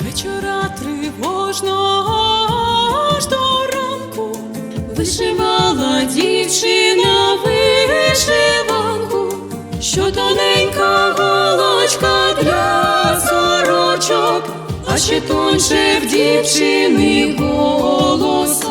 Вечора тривожного аж до ранку вишивала дівчина вишиванку, що тоненька голочка для сорочок, а ще тонше в дівчини голосочок.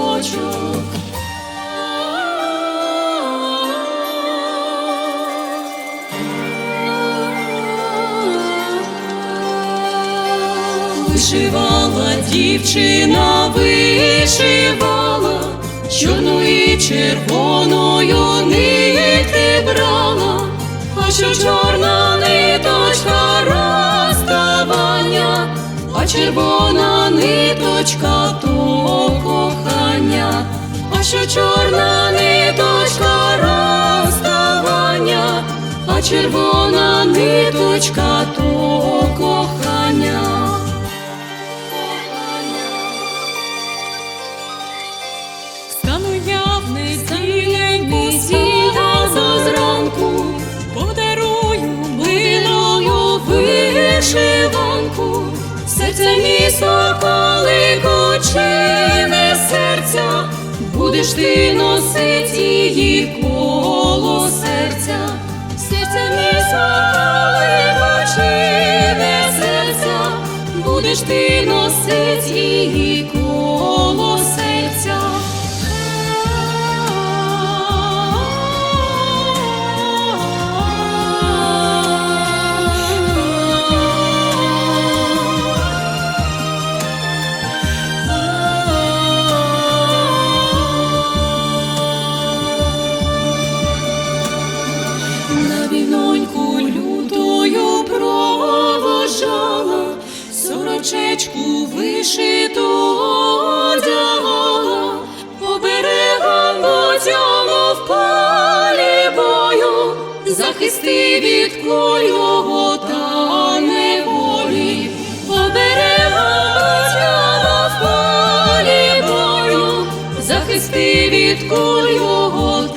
Вишивала дівчина, вишивала, чорною і червоною нити брала, а що чорна ниточка розставання, а червона ниточка то кохання, а що чорна ниточка розставання, а червона ниточка то серце місто, коли кучине серця, будеш ти носить її коло серця, серце місто, коли кучине серця, будеш ти носить її коло провожала, сорочечку вишиту одягала, оберегом цьому в полі бою, захисти від колього та неволі, оберегом цьому в полі бою, захисти від колього